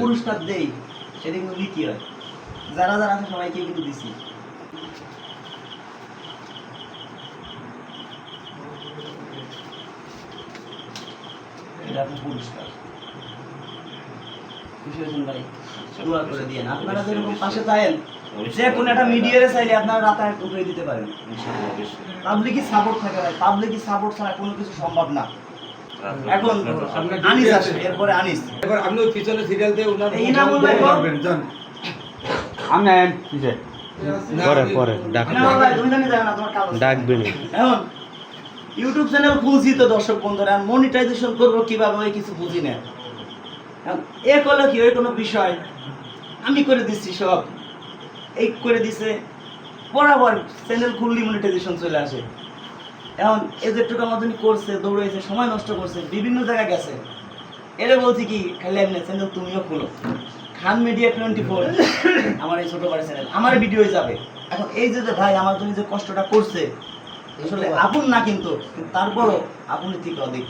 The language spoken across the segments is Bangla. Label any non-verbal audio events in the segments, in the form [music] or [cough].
পুরস্কার দেই সেটা কিন্তু নীতি হয়? যারা যারা আছে সবাইকে কিন্তু দিছি। এটা আপনার পুরস্কার। খুশি হয়েছেন ভাই? দোয়া করে দিয়েন। আপনারা যেরকম পাশে যে কোনো একটা মিডিয়ারে চাইলে আপনারা উঠে দিতে পারেন। পাবলিকই সাপোর্ট থাকে ভাই। পাবলিকই সাপোর্ট ছাড়া কোনো কিছু সম্ভব না। এখন আনিস আসে আছে। এরপরে আনিস। এবার আপনি ওই পিছনে সিরিয়াল দিয়ে ওনার এই ইনামুল ভাই বল। পারবেন, আমি আইন কিসে পরে পরে ডাক না ভাই তুমি জানি যাবে না তোমার কাজ ডাকবে না এখন ইউটিউব চ্যানেল খুলছি তো দর্শক বন্ধুরা মনিটাইজেশন করব কীভাবে ওই কিছু বুঝি না। এ করলে কি ওই কোনো বিষয়? আমি করে দিচ্ছি সব। এই করে দিছে। বরাবর চ্যানেল খুললি মনিটাইজেশন চলে আসে। এখন এই যেটুকু আমাদের করছে দৌড়াইছে সময় নষ্ট করছে বিভিন্ন জায়গায় গেছে। এরা বলছি কি খালি এমনি চ্যানেল তুমিও খুলো। খান মিডিয়া টোয়েন্টি ফোর আমার এই ছোট বড় চ্যানেল আমার ভিডিও যাবে। এখন এই যে ভাই আমার জন্য যে কষ্টটা করছে আসলে আপন না কিন্তু তারপরও আপনি থেকে অধিক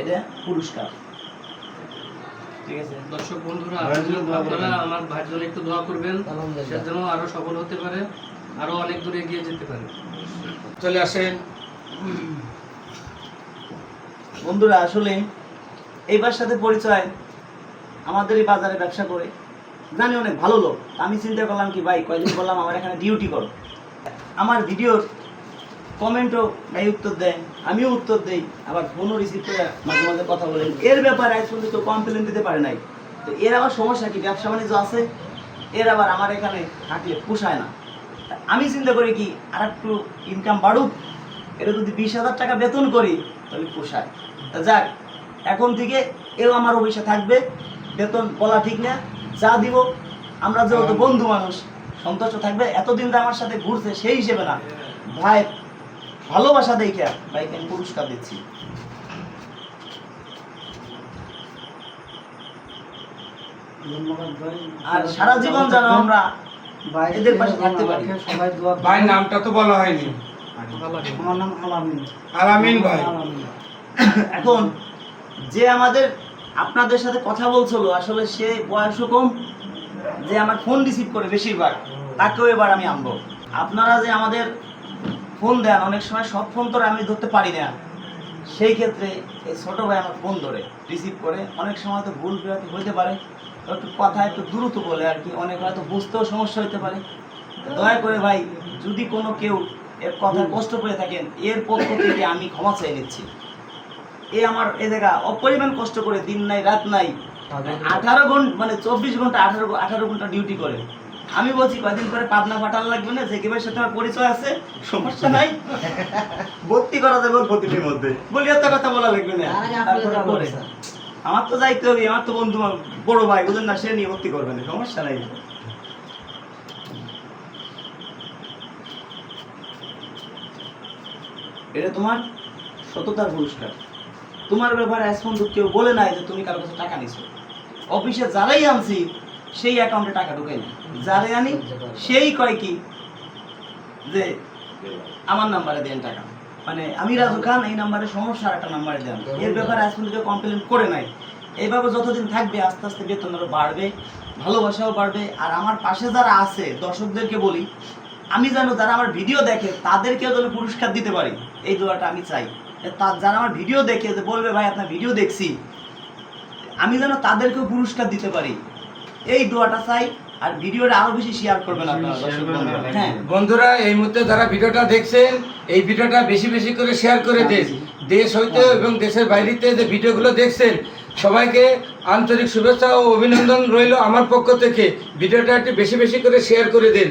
এটা পুরস্কার। ঠিক আছে দর্শক বন্ধুরা জন্য। আপনারা আমার ভাইয়ের জন্য একটু দোয়া করবেন। সে যেন আরও সফল হতে পারে। আরও অনেক দূরে এগিয়ে যেতে পারে। চলে আসেন। বন্ধুরা আসলে এইবার সাথে পরিচয় আমাদের এই বাজারে ব্যবসা করে। জানি অনেক ভালো লোক। আমি চিন্তা করলাম কি ভাই কয়দিন বললাম আমার এখানে ডিউটি করো। আমার ভিডিওর কমেন্টও ভাই উত্তর দেয় আমিও উত্তর দেই। আবার ফোনও রিসিভ করে মাঝে মাঝে কথা বলেন এর ব্যাপারে আজ পর্যন্ত কমপ্লেন দিতে পারে নাই। তো এর আবার সমস্যা কি? ব্যবসা বাণিজ্য আছে এর আবার আমার এখানে থাকলে পোষায় না। আমি চিন্তা করি কি আর একটু ইনকাম বাড়ুক এটা যদি বিশ হাজার টাকা বেতন করি তাহলে পোষায়। তা যাক এখন থেকে এও আমার অফিসে থাকবে বেতন বলা ঠিক না যা দিব আমরা যেহেতু বন্ধু মানুষ সন্তুষ্ট থাকবে এতদিন যে আমার সাথে ঘুরছে সেই হিসেবে না। ভাই ভালোবাসা দেখে ভাইকে আমি পুরস্কার দিচ্ছি। আর সারা জীবন যেন আমরা এদের পাশে থাকতে পারি। সবাই দোয়া ভাই নামটা তো বলা হয়নি। আমার নাম আলামিন। আলামিন ভাই। এখন যে আমাদের আপনাদের সাথে কথা বলছিল আসলে সে বয়সও কম যে আমার ফোন রিসিভ করে বেশিরভাগ তাকেও এবার আমি আনব। আপনারা যে আমাদের ফোন দেন অনেক সময় সব ফোন তো আমি ধরতে পারি না। সেই ক্ষেত্রে এই ছোটো ভাই আমার ফোন ধরে রিসিভ করে। অনেক সময় তো ভুল বিরাতে হইতে পারে একটু কথা একটু দ্রুত বলে আর কি। অনেক হয়তো বুঝতেও সমস্যা হতে পারে। দয়া করে ভাই যদি কোনো কেউ এর কথা কষ্ট পেয়ে থাকেন এর পক্ষ থেকে আমি ক্ষমা চাই নিচ্ছি। এ আমার এ জায়গা অপরিমাণ কষ্ট করে দিন নাই রাত নাই আঠারো ঘণ্টা মানে চব্বিশ ঘণ্টা আঠারো আঠারো ঘণ্টা ডিউটি করে। আমি বলছি কয়দিন পরে পাবনা পাঠানো লাগবে না? যে কেবার সাথে আমার পরিচয় আছে সমস্যা নাই। ভর্তি করা যাবে প্রতিটির মধ্যে। বলি এত কথা বলা লাগবে না। আমার তো যাইতে হবে আমার তো বন্ধু বড় ভাই বুঝলেন না সে নিয়ে ভর্তি করবে না সমস্যা নাই। এটা তোমার সততার পুরস্কার। তোমার ব্যাপারে আজ পর্যন্ত কেউ বলে নাই যে তুমি কারও কাছে টাকা নিছো। অফিসে যারাই আনছি সেই অ্যাকাউন্টে টাকা ঢুকাই না যারাই আনি, সেই কয় কি যে, আমার নাম্বারে দেন টাকা। মানে আমি রাজু খান, এই নাম্বারে সমস্যা একটা নাম্বারে দেন। এর ব্যাপারে আজ পর্যন্ত কমপ্লেন করে নাই। এইভাবে যতদিন থাকবে, আস্তে আস্তে বেতন আরও বাড়বে, ভালোবাসাও বাড়বে। আর আমার পাশে যারা আছে, দর্শকদেরকে বলি, আমি যেন যারা আমার ভিডিও দেখে, তাদেরকেও যেন পুরস্কার দিতে পারি। এই দোয়াটা আমি চাই। যে তা- যারা আমার ভিডিও দেখে যে বলবে, ভাই, আপনার ভিডিও দেখছি। আমি যেন তাদেরকেও পুরস্কার দিতে পারি। এই দোয়াটা চাই আর ভিডিওটা আরও বেশি শেয়ার করবেন আপনারা। হ্যাঁ। বন্ধুরা এই মুহূর্তে যারা ভিডিওটা দেখছেন এই ভিডিওটা বেশি বেশি করে শেয়ার করে দেন দেশ। হইতে এবং দেশের বাইরেতে যে ভিডিওগুলো দেখছেন সবাইকে আন্তরিক শুভেচ্ছা ও অভিনন্দন রইল আমার পক্ষ থেকে। ভিডিওটা একটু বেশি বেশি করে শেয়ার করে দিন।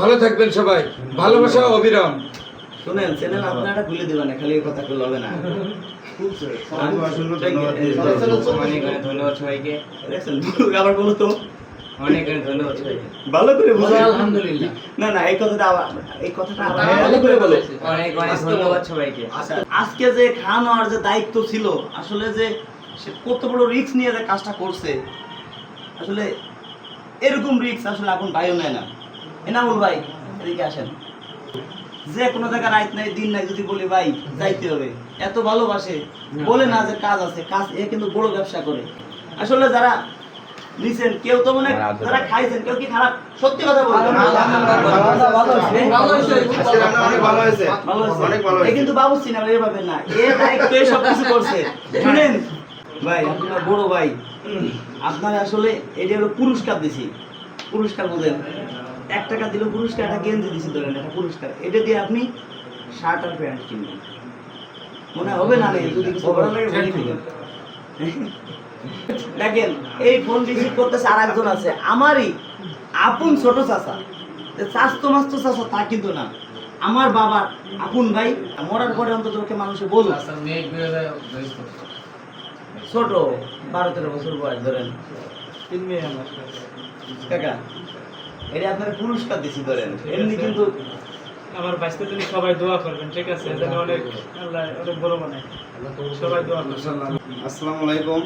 ভালো থাকবেন সবাই। ভালোবাসা অবিরাম। শুনেন চ্যানেল আপনারা খুলে দেবেন না খালি কথা হবে না। আজকে যে খাওয়ানোর যে দায়িত্ব ছিল, আসলে যে সে কত বড় রিস্ক নিয়ে যে কাজটা করছে, আসলে এরকম রিস্ক আসলে এখন ভাইও নেয় না। এনামুল ভাই, এদিকে আসেন। যে কোনো জায়গায় রাইত নাই দিন নাই যদি বলি ভাই যাইতে হবে। এত ভালোবাসে। বলে না যে কাজ আছে কাজ এ কিন্তু বড় ব্যবসা করে। আসলে যারা নিছেন কেউ তো মনে যারা খাইছেন কেউ কি খারাপ? সত্যি কথা বলবেন এ কিন্তু বাবুর্চি না এভাবে না। এ দায়িত্ব সব কিছু করছে? শুনেন। ভাই আপনার বড় ভাই আপনার আসলে এটা হলো পুরস্কার দিছি। পুরস্কার বোঝেন এক টাকা দিল পুরস্কার একটা গেঞ্জি দিছি ধরেন একটা পুরস্কার। এটা দিয়ে আপনি শার্ট আর প্যান্ট কিনবেন। মনে হবে না যদি। [laughs] দেখেন এই ফোন রিসিভ করতেছে আর একজন আছে আমারই আপন ছোট চাচা। স্বাস্থ্য মাস্ত চাচা তা কিন্তু না। আমার বাবার আপন ভাই মরার পরে অন্তত ওকে মানুষে বলুক। ছোট বারো তেরো বছর বয়স ধরেন। কাকা এটা আপনার পুরস্কার দিছি ধরেন। এমনি কিন্তু আমার বাঁচতে তুমি সবাই দোয়া করবেন ঠিক আছে? যেন অনেক আল্লাহ অনেক বড় বানায় সবাই দোয়া করবেন। আসসালামু আলাইকুম।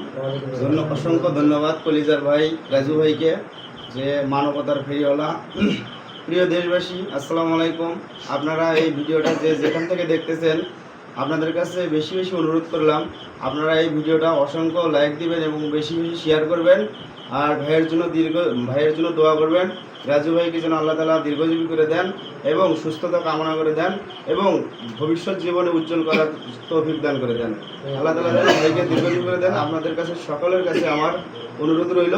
ধন্য অসংখ্য ধন্যবাদ কলিজার ভাই রাজু ভাইকে যে মানবতার ফেরিওয়ালা। প্রিয় দেশবাসী আসসালামু আলাইকুম। আপনারা এই ভিডিওটা যে যেখান থেকে দেখতেছেন আপনাদের কাছে বেশি বেশি অনুরোধ করলাম আপনারা এই ভিডিওটা অসংখ্য লাইক দিবেন এবং বেশি বেশি শেয়ার করবেন। আর ভাইয়ের জন্য দীর্ঘ, ভাইয়ের জন্য দোয়া করবেন। রাজু ভাইকে যেন আল্লাহ তালা দীর্ঘজীবী করে দেন এবং সুস্থতা কামনা করে দেন এবং ভবিষ্যৎ জীবনে উজ্জ্বল করার তৌফিক দান করে দেন। আল্লাহ তালা যেন ভাইকে দীর্ঘজীবী করে দেন। আপনাদের কাছে, সকলের কাছে আমার অনুরোধ রইল,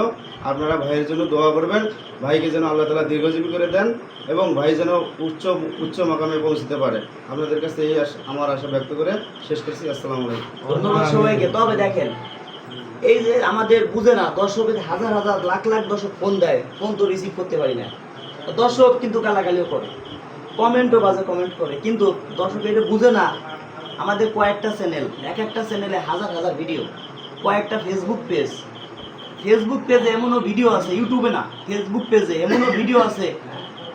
আপনারা ভাইয়ের জন্য দোয়া করবেন। ভাইকে যেন আল্লাহ তালা দীর্ঘজীবী করে দেন এবং ভাই যেন উচ্চ উচ্চ মাকামে পৌঁছতে পারে। আপনাদের কাছে এই আমার আশা ব্যক্ত করে শেষ করছি। আসসালামু আলাইকুম। ধন্যবাদ সবাইকে। তবে দেখেন এই যে আমাদের বুঝে না দর্শকের হাজার হাজার, লাখ লাখ দর্শক ফোন দেয়, ফোন তো রিসিভ করতে পারি না। দর্শক কিন্তু গালাগালিও করে, কমেন্টও বাজে, কমেন্ট করে। কিন্তু দর্শক এটা বুঝে না, আমাদের কয়েকটা চ্যানেল এক একটা চ্যানেলে হাজার হাজার ভিডিও কয়েকটা ফেসবুক পেজ ফেসবুক পেজে এমনও ভিডিও আছে ইউটিউবে না ফেসবুক পেজে এমনও ভিডিও আছে,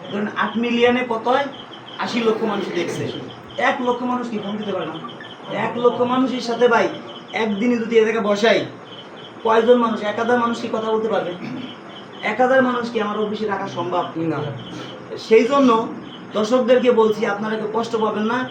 ধরুন আট মিলিয়নে কত হয়? আশি লক্ষ মানুষ দেখছে। এক লক্ষ মানুষ কি ফোন দিতে পারে না? এক লক্ষ মানুষের সাথে ভাই একদিনে যদি এ জায়গায় বসাই কয়েকজন মানুষ এক হাজার মানুষ কি কথা বলতে পারবে? এক হাজার মানুষ কি আমার অফিসে রাখা সম্ভব? না। সেই জন্য দর্শকদেরকে বলছি আপনারা কেউ কষ্ট পাবেন না।